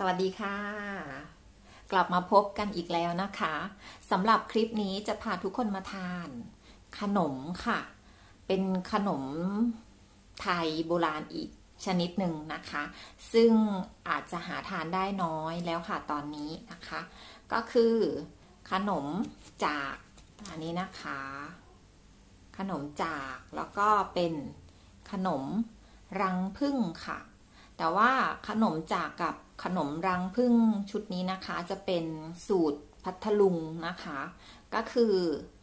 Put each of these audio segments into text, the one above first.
สวัสดีค่ะ กลับมาพบกันอีกแล้วนะคะสำหรับคลิปนี้จะพาทุกคนมาทาน ขนมค่ะ เป็นขนมไทยโบราณอีกชนิดหนึ่งนะคะ ซึ่งอาจจะหาทานได้น้อยแล้วค่ะตอนนี้นะคะ ก็คือขนมจากอันนี้นะคะ ขนมจากแล้วก็เป็นขนมรังพึ่งค่ะ แต่ว่าขนมจากกับ ขนมรังพึ่งชุดนี้นะคะจะเป็นสูตรพัทลุงนะคะ ก็คือ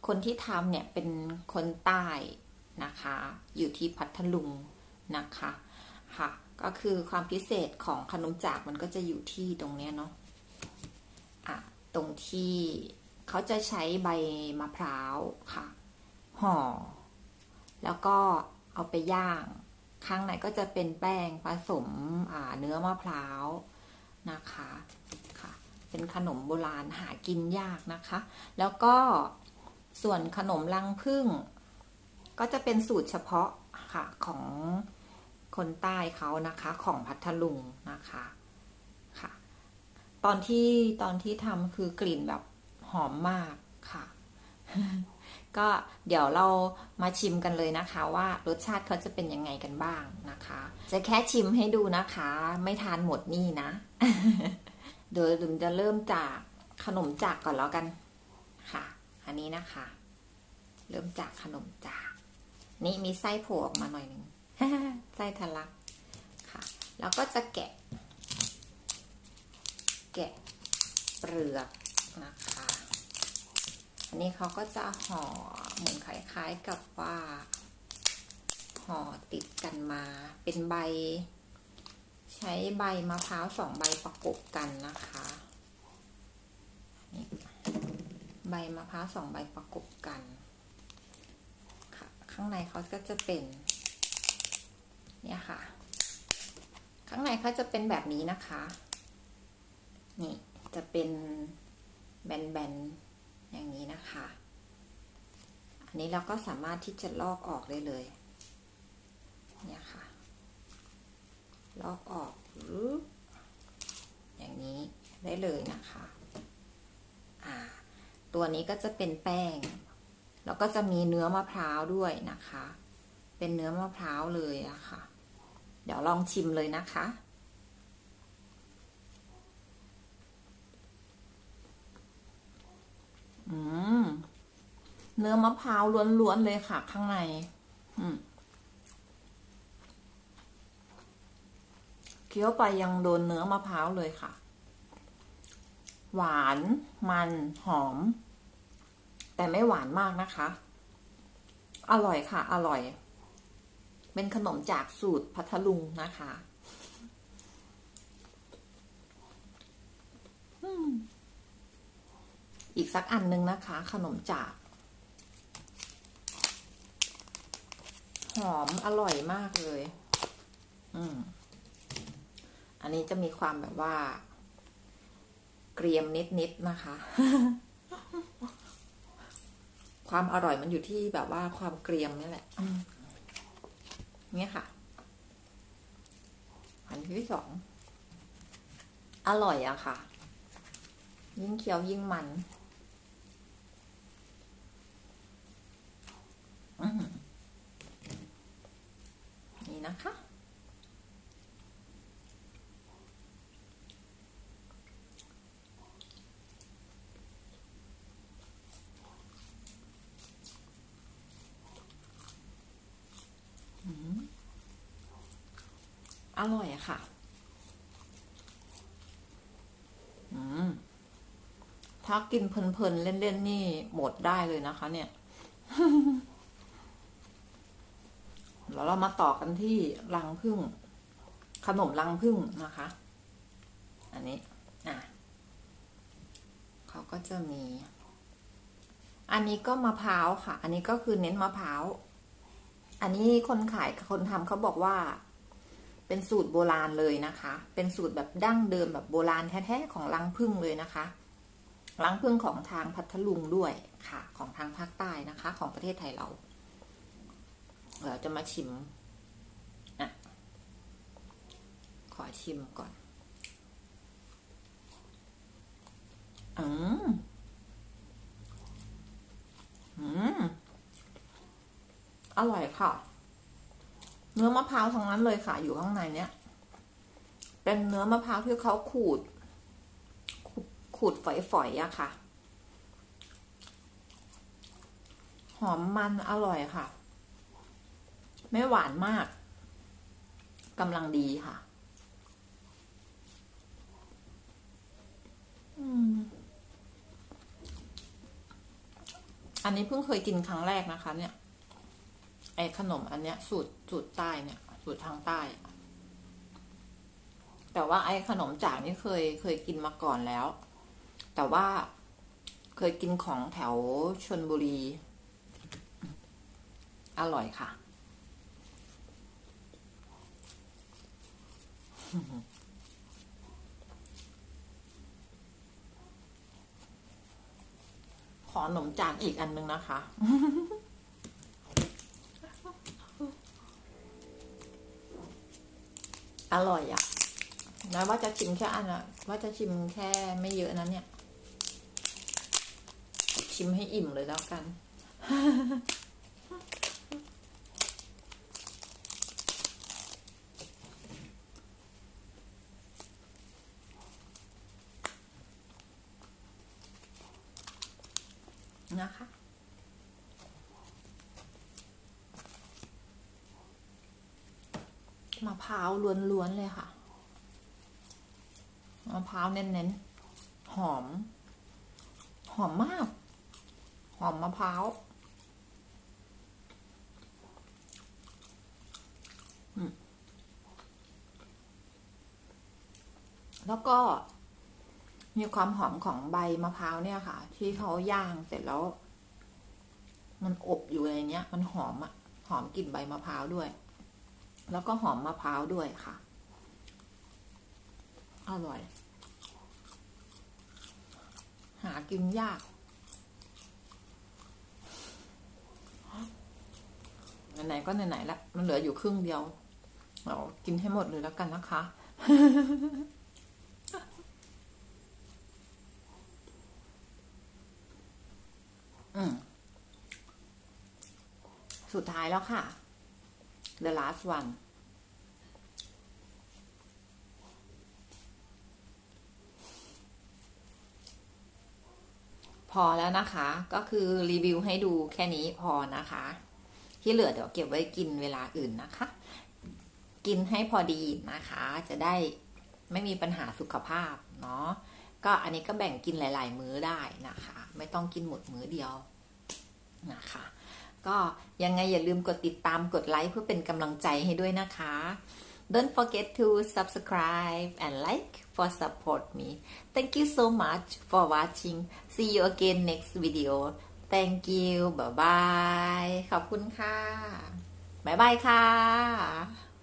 คนที่ทำเนี่ยเป็นคนใต้นะคะ อยู่ที่พัทลุงนะคะค่ะก็คือความพิเศษของขนมจากมันก็จะอยู่ที่ตรงเนี้ยเนาะอะตรงที่เขาจะใช้ใบมะพร้าวค่ะห่อ แล้วก็เอาไปย่าง ข้างในก็จะเป็นแป้งผสมเนื้อมะพร้าว นะคะค่ะเป็นขนมโบราณหากินยากนะคะ แล้วก็ส่วนขนมรังพึ่งก็จะเป็นสูตรเฉพาะค่ะของคนใต้เขานะคะของพัทลุงนะคะค่ะ ตอนที่ตอนที่ทำคือกลิ่นแบบหอมมากค่ะ ก็เดี๋ยวเรามาชิมกันเลยนะคะว่ารสชาติเขาจะเป็นยังไงกันบ้างนะคะ จะแค่ชิมให้ดูนะคะ ไม่ทานหมดนี่นะ โดยลุมจะเริ่มจากขนมจากก่อนแล้วกันค่ะ อันนี้นะคะ เริ่มจากขนมจาก นี่มีไส้โผล่ออกมาหน่อยหนึ่งไส้ทะลักค่ะ แล้วก็จะแกะ แกะเปลือกนะคะ อันนี้เขาก็จะห่อเหมือนคล้ายๆกับว่าห่อติดกันมา เป็นใบ ใช้ใบมะพร้าวสองใบประกบกันนะคะนี่ใบมะพร้าวสองใบประกบกันค่ะข้างในเขาก็จะเป็นเนี่ยค่ะ ข้างในเขาจะเป็นแบบนี้นะคะ นี่จะเป็นแบนๆ อย่างนี้นะคะ อันนี้เราก็สามารถที่จะลอกออกได้เลยเนี่ยค่ะ ลอกออกอย่างนี้ได้เลยนะคะอ่าตัวนี้ก็จะเป็นแป้ง แล้วก็จะมีเนื้อมะพร้าวด้วยนะคะ เป็นเนื้อมะพร้าวเลยอะค่ะ เดี๋ยวลองชิมเลยนะคะ อืมเนื้อมะพร้าวล้วนๆเลยค่ะ ข้างใน อืมเคี้ยวไปยังโดนเนื้อมะพร้าวเลยค่ะ หวานมันหอม แต่ไม่หวานมากนะคะ อร่อยค่ะ อร่อย เป็นขนมจากสูตรพัทลุงนะคะอี อีกสักอันหนึ่งนะคะ ขนมจาก หอมอร่อยมากเลย อืม อันนี้จะมีความแบบว่า เกรียมนิดๆนะคะ ความอร่อยมันอยู่ที่แบบว่าความเกรียมนี่แหละเนี่ยค่ะ อันที่สอง อร่อยอะค่ะ ยิ่งเคี้ยวยิ่งมันนะคะ อ ร่อยอะค่ะอืมถ้ากินเพลินๆ เล่นๆ นี่หมดได้เลยนะคะ เนี่ย แล้วเรามาต่อกันที่รังพึ่ง ขนมรังพึ่งนะคะ อันนี้ อะ เขาก็จะมี อันนี้ก็มะพร้าวค่ะ อันนี้ก็คือเน้นมะพร้าว อันนี้คนขายคนทำเขาบอกว่า เป็นสูตรโบราณเลยนะคะ เป็นสูตรแบบดั้งเดิมแบบโบราณแท้ๆของรังพึ่งเลยนะคะรังพึ่งของทางพัทลุงด้วยค่ะ ของทางภาคใต้นะคะ ของประเทศไทยเรา เราจะมาชิมอะขอชิมก่อน อืมอืม อร่อยค่ะ เนื้อมะพร้าวทั้งนั้นเลยค่ะ อยู่ข้างในเนี้ย เป็นเนื้อมะพร้าวที่เขาขูด ขูดฝอยๆอะค่ะ หอมมันอร่อยค่ะ ไม่หวานมากกำลังดีค่ะ อันนี้เพิ่งเคยกินครั้งแรกนะคะ เนี่ย ไอ้ขนมอันเนี้ย สูตรสูตรใต้เนี่ย สูตรทางใต้ แต่ว่าไอ้ขนมจากนี่เคยเคยกินมาก่อนแล้ว แต่ว่าเคยกินของแถวชนบุรี อร่อยค่ะ ขอขนมจานอีกอันนึงนะคะ อร่อยอะนะว่าจะชิมแค่อันอะว่าจะชิมแค่ไม่เยอะนั้นเนี่ย ชิมให้อิ่มเลยแล้วกัน นะคะ มะพร้าวล้วนๆเลยค่ะ มะพร้าวเน้นๆ หอม หอมมาก หอมมะพร้าว แล้วก็มีความหอมของใบมะพร้าวเนี่ยค่ะ ที่เขาย่างเสร็จแล้ว มันอบอยู่ในเนี้ย มันหอมอะหอมกลิ่นใบมะพร้าวด้วย แล้วก็หอมมะพร้าวด้วยค่ะ อร่อย หากินยาก ไหนๆก็ไหนๆละมันเหลืออยู่ครึ่งเดียวเรากินให้หมดเลยแล้วกันนะคะ อืม สุดท้ายแล้วค่ะ the last one พอแล้วนะคะ ก็คือรีวิวให้ดูแค่นี้พอนะคะ ที่เหลือเดี๋ยวเก็บไว้กินเวลาอื่นนะคะ กินให้พอดีนะคะ จะได้ไม่มีปัญหาสุขภาพเนาะ ก็อันนี้ก็แบ่งกินหลาย ๆ มื้อได้นะคะ ไม่ต้องกินหมดมื้อเดียวนะคะ ก็ยังไงอย่าลืมกดติดตามกดไลค์เพื่อเป็นกำลังใจให้ด้วยนะคะ Don't forget to subscribe and like for support me. Thank you so much for watching. See you again next video. Thank you. Bye bye. ขอบคุณค่ะ บ๊ายบายค่ะ